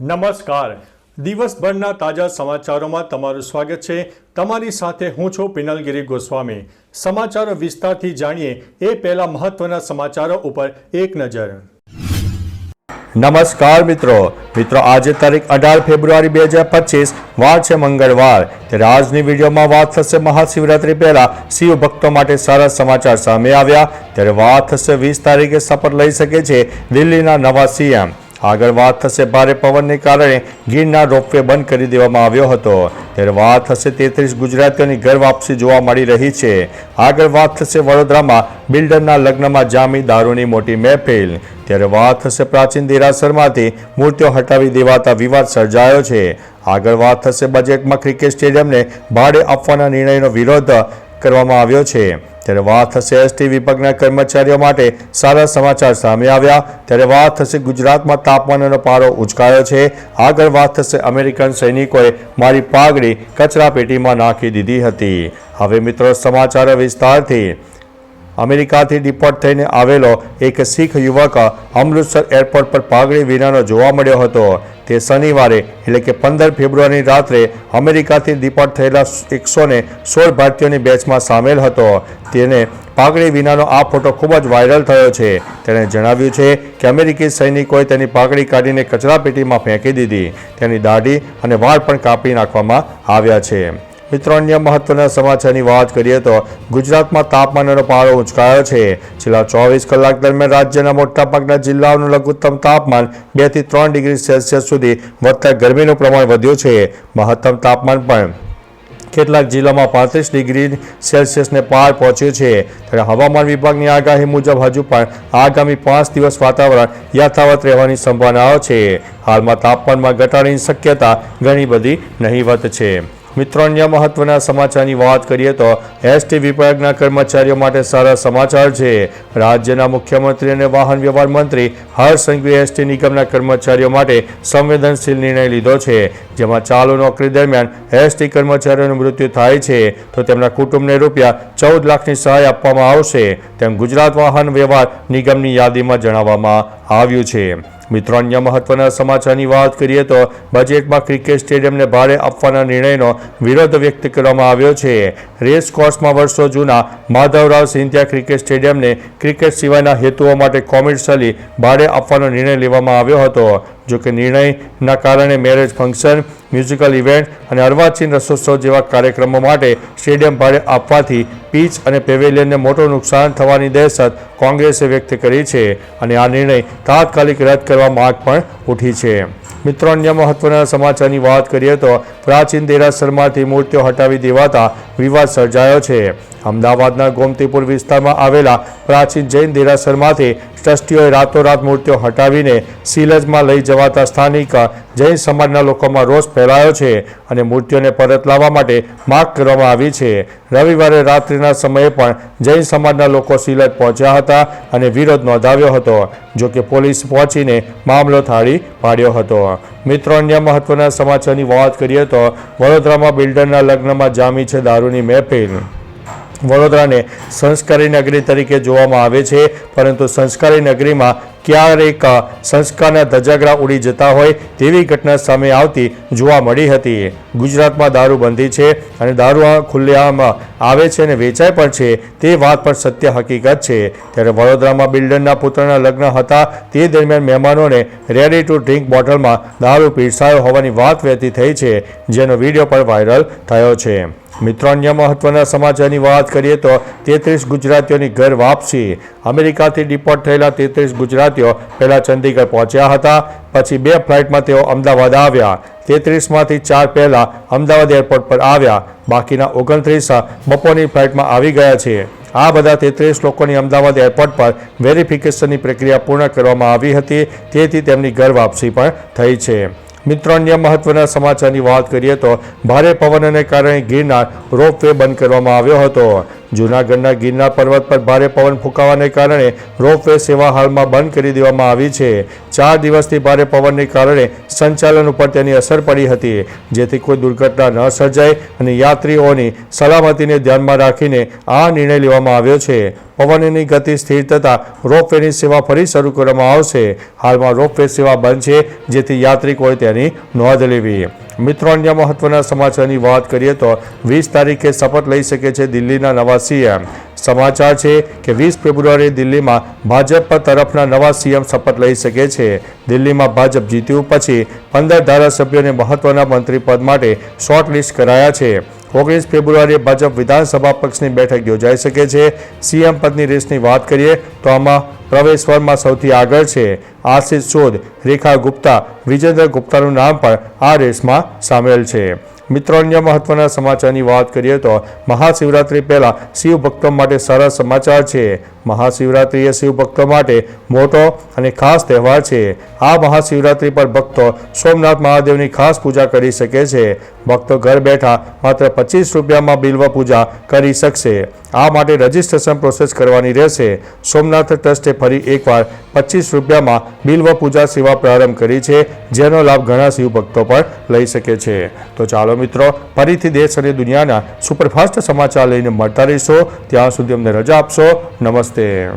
નમસ્કાર. દિવસભરના તાજા સમાચારોમાં તમારું સ્વાગત છે. તમારી સાથે હું છું પિનલગીરી ગોસ્વામી. સમાચારો વિસ્તારથી જાણીએ એ પહેલા મહત્વના સમાચારો ઉપર એક નજર. નમસ્કાર મિત્રો. મિત્રો, આજે તારીખ અઢાર ફેબ્રુઆરી બે હજાર પચીસ, વાર છે મંગળવાર. ત્યારે આજની વિડીયોમાં વાત થશે મહાશિવરાત્રી પહેલા શિવ ભક્તો માટે સારા સમાચાર સામે આવ્યા. ત્યારે વાત થશે વીસ તારીખે શપથ લઈ શકે છે દિલ્હીના નવા સીએમ. આગળ વાત થશે ભારે પવનને કારણે ગીરના રોપવે બંધ કરી દેવામાં આવ્યો હતો. ત્યારે વાત થશે તેત્રીસ ગુજરાતીઓની ઘર વાપસી જોવા મળી રહી છે. આગળ વાત થશે વડોદરામાં બિલ્ડરના લગ્નમાં જામી દારૂની મોટી મહેફિલ. ત્યારે વાત થશે પ્રાચીન દેરાસરમાંથી મૂર્તિઓ હટાવી દેવાતા વિવાદ સર્જાયો છે. આગળ વાત થશે બજેટમાં ક્રિકેટ સ્ટેડિયમને ભાડે આપવાના નિર્ણયનો વિરોધ કરવામાં આવ્યો છે. ત્યારે વાત થશે એસટી વિભાગના કર્મચારીઓ માટે. સારા સમાચાર સામે આવ્યા. ત્યારે વાત થશે ગુજરાતમાં તાપમાનનો પારો ઉચકાયો છે. આગળ વાત થશે અમેરિકન સૈનિકોએ મારી પાઘડી કચરા પેટીમાં નાખી દીધી હતી. હવે મિત્રો, સમાચાર વિસ્તારથી. અમેરિકાથી ડિપોર્ટ થઈને આવેલો એક શીખ યુવક અમૃતસર એરપોર્ટ પર પાઘડી વિનાનો જોવા મળ્યો હતો. તે શનિવારે, એટલે કે પંદર ફેબ્રુઆરીની રાત્રે, અમેરિકાથી ડિપોર્ટ થયેલા એકસો ને સોળ ભારતીયોની બેચમાં સામેલ હતો. તેને પાઘડી વિનાનો આ ફોટો ખૂબ જ વાયરલ થયો છે. તેણે જણાવ્યું છે કે અમેરિકી સૈનિકોએ તેની પાઘડી કાઢીને કચરાપેટીમાં ફેંકી દીધી. તેની દાઢી અને વાળ પણ કાપી નાખવામાં આવ્યા છે. મિત્રો, અન્ય મહત્વના સમાચારની વાત કરીએ તો ગુજરાતમાં તાપમાનનો પારો ઉંચકાયો છે. છેલ્લા ચોવીસ કલાક દરમિયાન રાજ્યના મોટાભાગના જિલ્લાઓનું લઘુત્તમ તાપમાન બેથી ત્રણ ડિગ્રી સેલ્સિયસ સુધી વધતા ગરમીનું પ્રમાણ વધ્યું છે. મહત્તમ તાપમાન પણ કેટલાક જિલ્લામાં પાંત્રીસ ડિગ્રી સેલ્સિયસને પાર પહોંચ્યું છે. ત્યારે હવામાન વિભાગની આગાહી મુજબ હજુ પણ આગામી પાંચ દિવસ વાતાવરણ યથાવત રહેવાની સંભાવનાઓ છે. હાલમાં તાપમાનમાં ઘટાડાની શક્યતા ઘણી બધી નહીવત છે. મિત્રો, અન્ય મહત્વના સમાચારની વાત કરીએ તો એસટી વિભાગના કર્મચારીઓ માટે સારા સમાચાર છે. રાજ્યના મુખ્યમંત્રી અને વાહન વ્યવહાર મંત્રી હર્ષ એસટી નિગમના કર્મચારીઓ માટે સંવેદનશીલ નિર્ણય લીધો છે. જેમાં ચાલુ નોકરી દરમિયાન એસટી કર્મચારીઓનું મૃત્યુ થાય છે. તો તેમના કુટુંબને રૂપિયા ચૌદ લાખની સહાય આપવામાં આવશે. તેમ ગુજરાત વાહન વ્યવહાર નિગમની યાદીમાં જણાવવામાં આવ્યું છે. મિત્રો, અન્ય મહત્વના સમાચારની વાત કરીએ તો બજેટમાં ક્રિકેટ સ્ટેડિયમને ભાડે આપવાના નિર્ણયનો વિરોધ વ્યક્ત કરવામાં આવ્યો છે. રેસ કોર્સમાં વર્ષો જૂના માધવરાવ સિંધિયા ક્રિકેટ સ્ટેડિયમને ક્રિકેટ સિવાયના હેતુઓ માટે કોમર્શિયલી ભાડે આપવાનો નિર્ણય લેવામાં આવ્યો હતો. જો કે નિર્ણયના કારણે મેરેજ ફંક્શન, મ્યુઝિકલ ઇવેન્ટ અને અર્વાચીન રસોત્સવ જેવા કાર્યક્રમો માટે સ્ટેડિયમ ભાડે આપવાથી પીચ અને પેવેલિયનને મોટું નુકસાન થવાની દહેશત કોંગ્રેસે વ્યક્ત કરી છે અને આ નિર્ણય તાત્કાલિક રદ કરવા માંગ પણ ઉઠી છે. મિત્રો, અન્ય મહત્વના સમાચારની વાત કરીએ તો પ્રાચીન દેરાસરમાંથી મૂર્તિઓ હટાવી દેવાતા વિવાદ સર્જાયો છે. અમદાવાદના ગોમતીપુર વિસ્તારમાં આવેલા પ્રાચીન જૈન દેરાસરમાંથી ટ્રસ્ટીઓએ રાતોરાત મૂર્તિઓ હટાવીને સિલજમાં લઈ જવાતા સ્થાનિક જૈન સમાજના લોકોમાં રોષ ફેલાયો છે અને મૂર્તિઓને પરત લાવવા માટે માગ કરવામાં આવી છે. રવિવારે રાત્રિના સમયે પણ જૈન સમાજના લોકો સિલજ પહોંચ્યા હતા અને વિરોધ નોંધાવ્યો હતો જો કે પોલીસ પહોંચીને મામલો થાળી પાડ્યો હતો. મિત્રો, અન્ય મહત્વના સમાચારની વાત કરીએ તો વડોદરામાં બિલ્ડરના લગ્નમાં જામી છે દારૂની મહેફિલ. વડોદરાને સંસ્કારી નગરી તરીકે જોવામાં આવે છે, પરંતુ સંસ્કારી નગરીમાં ક્યારેક સંસ્કારના ધજાગરા ઉડી જતા હોય તેવી ઘટના સામે આવતી જોવા મળી હતી. ગુજરાતમાં દારૂબંધી છે અને દારૂ ખુલ્લેઆમ આવે છે અને વેચાય પણ છે, તે વાત પણ સત્ય હકીકત છે. ત્યારે વડોદરામાં બિલ્ડરના પુત્રના લગ્ન હતા, તે દરમિયાન મહેમાનોને રેડી ટુ ડ્રિંક બોટલમાં દારૂ પીરસાયો હોવાની વાત વહેતી થઈ છે, જેનો વીડિયો પણ વાયરલ થયો છે. મિત્રો, અન્ય મહત્વના સમાચારની વાત કરીએ તો તેત્રીસ ગુજરાતીઓની ઘર વાપસી. અમેરિકાથી ડિપોર્ટ થયેલા તેત્રીસ ગુજરાતીઓ પહેલાં ચંદીગઢ પહોંચ્યા હતા, પછી બે ફ્લાઇટમાં તેઓ અમદાવાદ આવ્યા. તેત્રીસમાંથી ચાર પહેલાં અમદાવાદ એરપોર્ટ પર આવ્યા. બાકીના ઓગણત્રીસ બપોરની ફ્લાઇટમાં આવી ગયા છે. આ બધા તેત્રીસ લોકોની અમદાવાદ એરપોર્ટ પર વેરિફિકેશનની પ્રક્રિયા પૂર્ણ કરવામાં આવી હતી, તેથી તેમની ઘર વાપસી પણ થઈ છે. મિત્રો, અન્ય મહત્વના સમાચારની વાત કરીએ તો ભારે પવનને કારણે ગિરનાર રોપવે બંધ કરવામાં આવ્યો હતો. જૂનાગઢના ગિરનાર પર્વત પર ભારે પવન ફૂંકાવાને કારણે રોપવે સેવા હાલમાં બંધ કરી દેવામાં આવી છે. ચાર દિવસથી ભારે પવનને કારણે સંચાલન ઉપર તેની અસર પડી હતી. જેથી કોઈ દુર્ઘટના ન સર્જાય અને યાત્રીઓની સલામતીને ધ્યાનમાં રાખીને આ નિર્ણય લેવામાં આવ્યો છે. પવનની ગતિ સ્થિર થતાં રોપવેની સેવા ફરી શરૂ કરવામાં આવશે. હાલમાં રોપવે સેવા બંધ છે, જેથી યાત્રિકોએ તેની નોંધ લેવી. મિત્રો, અન્ય મહત્વના સમાચારની વાત કરીએ તો વીસ તારીખે શપથ લઈ શકે છે દિલ્હીના નવા સીએમ. સમાચાર છે કે વીસ ફેબ્રુઆરી દિલ્હીમાં ભાજપ તરફના નવા સીએમ શપથ લઈ શકે છે. દિલ્હીમાં ભાજપ જીત્યું પછી પંદર ધારાસભ્યોને મહત્વના મંત્રી પદ માટે શોર્ટલિસ્ટ કરાયા છે. ઓગણીસ ફેબ્રુઆરીએ ભાજપ વિધાનસભા પક્ષની બેઠક યોજાઈ શકે છે. સીએમ પદની રેસની વાત કરીએ તો આમાં પ્રવેશવરમાં સૌથી આગળ છે. આશિષ શોધ, રેખા ગુપ્તા, વિજેન્દ્ર ગુપ્તાનું નામ પણ આ રેસમાં સામેલ છે. મિત્રો, અન્ય મહત્વના સમાચારની વાત કરીએ તો મહાશિવરાત્રિ પહેલા શિવ ભક્તો માટે સારા સમાચાર છે. મહાશિવરાત્રિ એ શિવ ભક્તો માટે મોટો અને ખાસ તહેવાર છે. આ મહાશિવરાત્રિ પર ભક્તો સોમનાથ મહાદેવની ખાસ પૂજા કરી શકે છે. ભક્તો ઘર બેઠા માત્ર પચીસ રૂપિયામાં બિલ્વ પૂજા કરી શકશે. આ માટે રજિસ્ટ્રેશન પ્રોસેસ કરવાની રહેશે. સોમનાથ ટ્રસ્ટે ફરી એકવાર પચીસ રૂપિયામાં બિલ્વ પૂજા સેવા પ્રારંભ કરી છે, જેનો લાભ ઘણા શિવ ભક્તો પણ લઈ શકે છે. તો ચાલો મિત્રો, ફરીથી દેશ અને દુનિયાના સુપરફાસ્ટ સમાચાર લઈને મળતા રહીશો. ત્યાં સુધી અમને રજા આપશો. este,